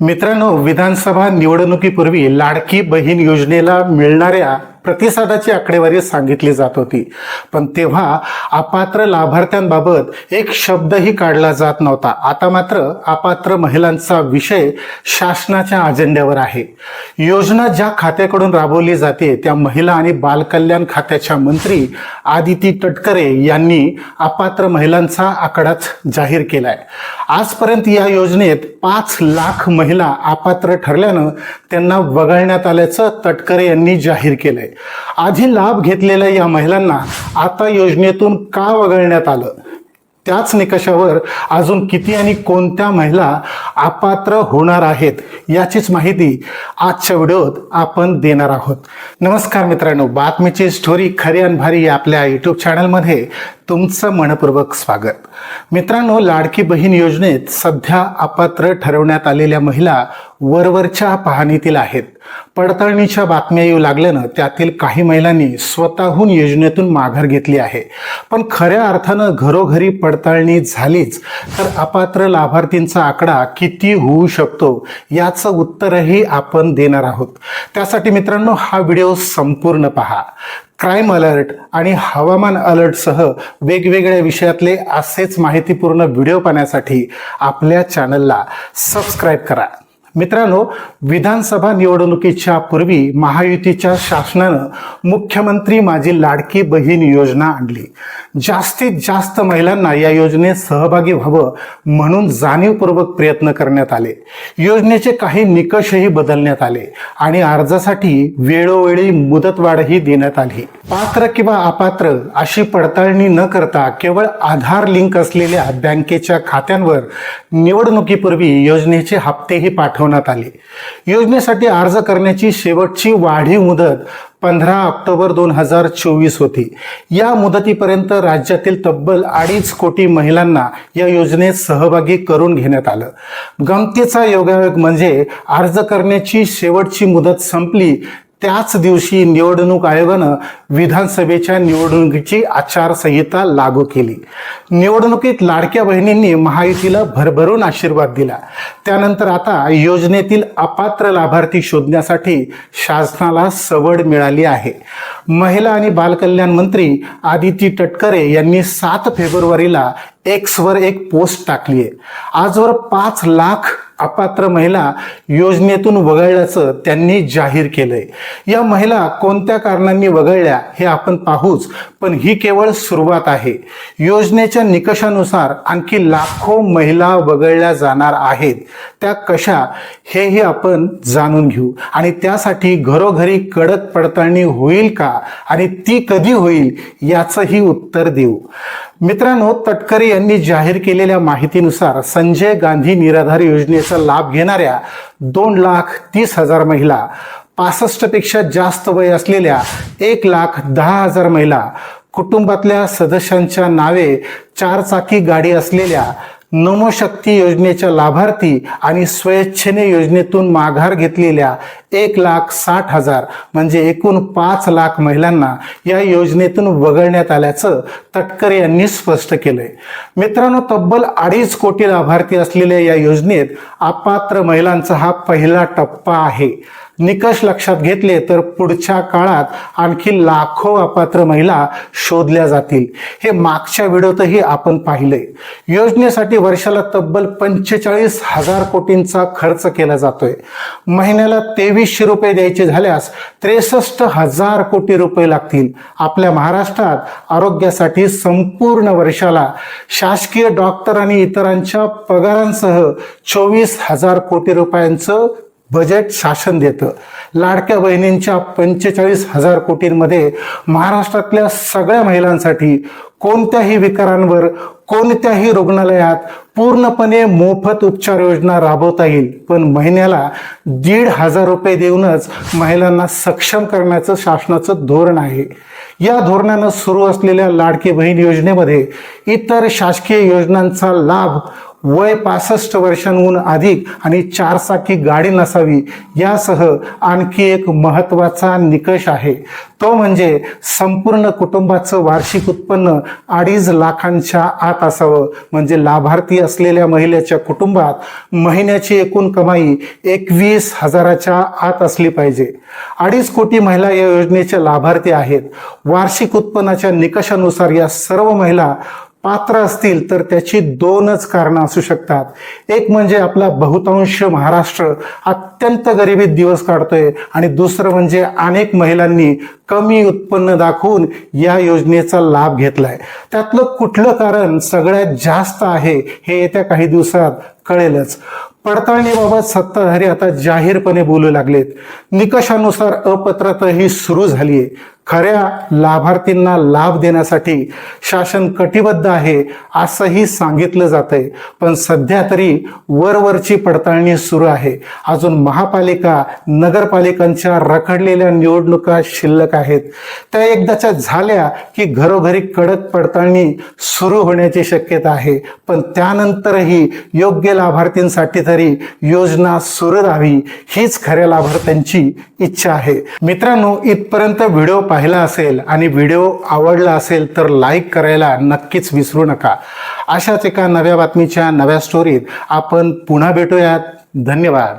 मित्रांनो विधानसभा निवडणुकीपूर्वी लाडकी बहीण योजनेला मिळणाऱ्या प्रतिसादाची आकडेवारी सांगितली जात होती. पण तेव्हा अपात्र लाभार्थ्यांबाबत एक शब्दही काढला जात नव्हता. आता मात्र अपात्र महिलांचा विषय शासनाच्या अजेंड्यावर आहे. योजना ज्या खात्याकडून राबवली जाते त्या महिला आणि बालकल्याण खात्याच्या मंत्री आदिती तटकरे यांनी अपात्र महिलांचा आकडाच जाहीर केलाय. आजपर्यंत या योजनेत पाच लाख महिला अपात्र ठरल्यानं त्यांना वगळण्यात आल्याचं तटकरे यांनी जाहीर केलंय. आधी लाभ घेतलेल्या या महिलांना आता योजनेतून का वगळण्यात आलं? त्याच निकषावर अजून किती आणि कोणत्या महिला अपात्र होणार आहेत याचीच माहिती आजच्या व्हिडिओत आपण देणार आहोत. नमस्कार मित्रांनो बातमीची स्टोरी खरी आणि भारी आपल्या यूट्यूब चॅनलमध्ये तुमचं मनपूर्वक स्वागत. मित्रांनो लाडकी बहीण योजनेत सध्या अपात्र ठरवण्यात आलेल्या महिला वरवरच्या पाहणीतील आहेत. पडताळणीच्या बातम्या येऊ लागल्यानं त्यातील काही महिलांनी स्वतःहून योजनेतून माघार घेतली आहे. पण खऱ्या अर्थानं घरोघरी पडताळणी झालीच तर अपात्र लाभार्थींचा आकडा किती होऊ शकतो याचं उत्तरही आपण देणार आहोत. त्यासाठी मित्रांनो हा व्हिडिओ संपूर्ण पहा. क्राईम अलर्ट आणि हवामान अलर्टसह वेगवेगळ्या विषयातले असेच माहितीपूर्ण व्हिडिओ पाहण्यासाठी आपल्या चॅनलला सबस्क्राईब करा. मित्रांनो विधानसभा निवडणुकीच्या पूर्वी महायुतीच्या शासनानं मुख्यमंत्री माझी लाडकी बहीण योजना आणली. जास्तीत जास्त महिलांना या योजनेत सहभागी व्हावं म्हणून जाणीवपूर्वक प्रयत्न करण्यात आले. योजनेचे काही निकषही बदलण्यात आले आणि अर्जासाठी वेळोवेळी मुदतवाढही देण्यात आली. पात्र किंवा अपात्र अशी पडताळणी न करता केवळ आधार लिंक असलेल्या बँकेच्या खात्यांवर निवडणुकीपूर्वी योजनेचे हप्तेही पाठवण्यात आली. योजनेसाठी अर्ज करण्याची शेवटची वाढीव मुदत पंधरा ऑक्टोबर दोन हजार चोवीस होती. या मुदतीपर्यंत राज्यातील तब्बल अडीच कोटी महिलांना या योजनेत सहभागी करून घेण्यात आलं. गमतीचा योगायोग म्हणजे अर्ज करण्याची शेवटची मुदत संपली त्याच दिवशी निवडणूक आयोगानं विधानसभेच्या निवडणुकीची आचारसंहिता लागू केली. निवडणुकीत लाडक्या बहिणींनी महायुतीला भरभरून आशीर्वाद दिला. त्यानंतर आता योजनेतील अपात्र लाभार्थी शोधण्यासाठी शासनाला सवड मिळाली आहे. महिला आणि बालकल्याण मंत्री आदिती तटकरे यांनी सात फेब्रुवारीला एक्सवर एक पोस्ट टाकली आहे आजवर पाच लाख अपात्र महिला योजनेतून वगळल्याचं त्यांनी जाहीर केलंय. या महिला कोणत्या कारणांनी वगळल्या हे आपण पाहूच पण ही केवळ सुरुवात आहे. योजनेच्या निकषानुसार आणखी लाखो महिला वगळल्या जाणार आहेत. त्या कशा हेही आपण जाणून घेऊ. आणि त्यासाठी घरोघरी कडक पडताळणी होईल का? आणि ती कधी होईल याचंही उत्तर देऊ. मित्रांनो तटकरे यांनी जाहीर केलेल्या माहितीनुसार संजय गांधी निराधार योजनेचा लाभ घेणाऱ्या दोन लाख तीस हजार महिला पासष्टपेक्षा जास्त वय असलेल्या एक लाख दहा हजार महिला कुटुंबातल्या सदस्यांच्या नावे चारचाकी गाडी असलेल्या नमोशक्ती योजनेच्या लाभार्थी आणि स्वेच्छेने योजनेतून माघार घेतलेल्या एक लाख साठ हजार म्हणजे एकूण पाच लाख महिलांना या योजनेतून वगळण्यात आल्याचं तटकरे यांनी स्पष्ट केलंय. मित्रांनो तब्बल अडीच कोटी लाभार्थी असलेल्या या योजनेत अपात्र महिलांचा हा पहिला टप्पा आहे. निकष लक्षात घेतले तर पुढच्या काळात आणखी लाखो अपात्र महिला शोधल्या जातील. हे मागच्या व्हिडिओतही आपण पाहिले योजनेसाठी वर्षाला तब्बल पंचेचाळीस हजार कोटींचा खर्च केला जातोय. महिन्याला तेवीसशे रुपये द्यायचे झाल्यास त्रेसष्ट हजार कोटी रुपये लागतील. आपल्या महाराष्ट्रात आरोग्यासाठी संपूर्ण वर्षाला शासकीय डॉक्टर आणि इतरांच्या पगारांसह चोवीस हजार कोटी रुपयांचं बजेट शासन देतं. लाडक्या बहिणींच्या पंचेचाळीस हजार कोटींमध्ये महाराष्ट्रातल्या सगळ्या महिलांसाठी कोणत्याही विकारांवर कोणत्याही रुग्णालयात पूर्णपणे मोफत उपचार योजना राबवता येईल. पण महिन्याला दीड हजार रुपये देऊनच महिलांना सक्षम करण्याचं शासनाचं धोरण आहे. या धोरणानं सुरू असलेल्या लाडकी बहीण योजनेमध्ये इतर शासकीय योजनांचा लाभ वय पासष्ट वर्षांहून अधिक आणि चारचाकी गाडी नसावी यासह आणखी एक महत्त्वाचा निकष आहे. तो म्हणजे संपूर्ण कुटुंबाचं वार्षिक उत्पन्न अडीच लाखांच्या आत असावं. म्हणजे लाभार्थी असलेल्या महिलेच्या कुटुंबात महिन्याची एकूण कमाई एकवीस हजाराच्या आत असली पाहिजे. अडीच कोटी महिला या योजनेच्या लाभार्थी आहेत. वार्षिक उत्पन्नाच्या निकषानुसार या सर्व महिला पात्र असतील तर त्याची दोनच कारणं असू शकतात. एक म्हणजे आपला बहुतांश महाराष्ट्र अत्यंत गरिबीत दिवस काढतोय आणि दुसरं म्हणजे अनेक महिलांनी कमी उत्पन्न दाखवून या योजनेचा लाभ घेतलाय. त्यातलं कुठलं कारण सगळ्यात जास्त आहे हे येत्या काही दिवसात कळेलच. पडताळणीबाबत सत्ताधारी आता जाहीरपणे बोलू लागलेत. निकषानुसार अपात्रता ही सुरू झाली आहे खऱ्या लाभार्थींना लाभ देण्यासाठी शासन कटिबद्ध आहे असंही सांगितलं जातंय. पण सध्या तरी वरवरची पडताळणी सुरू आहे. अजून महापालिका नगरपालिकांच्या रखडलेल्या निवडणुका शिल्लक आहेत. त्या एकदाच्या झाल्या की घरोघरी कडक पडताळणी सुरू होण्याची शक्यता आहे. पण त्यानंतरही योग्य लाभार्थींसाठी तरी योजना सुरू राहावी हीच खऱ्या लाभार्थ्यांची इच्छा आहे. मित्रांनो इथपर्यंत व्हिडिओ पाहिला असेल आणि व्हिडिओ आवडला असेल तर लाईक करायला नक्कीच विसरू नका. अशाच एका नव्या बातमीच्या नव्या स्टोरीत आपण पुन्हा भेटूयात. धन्यवाद.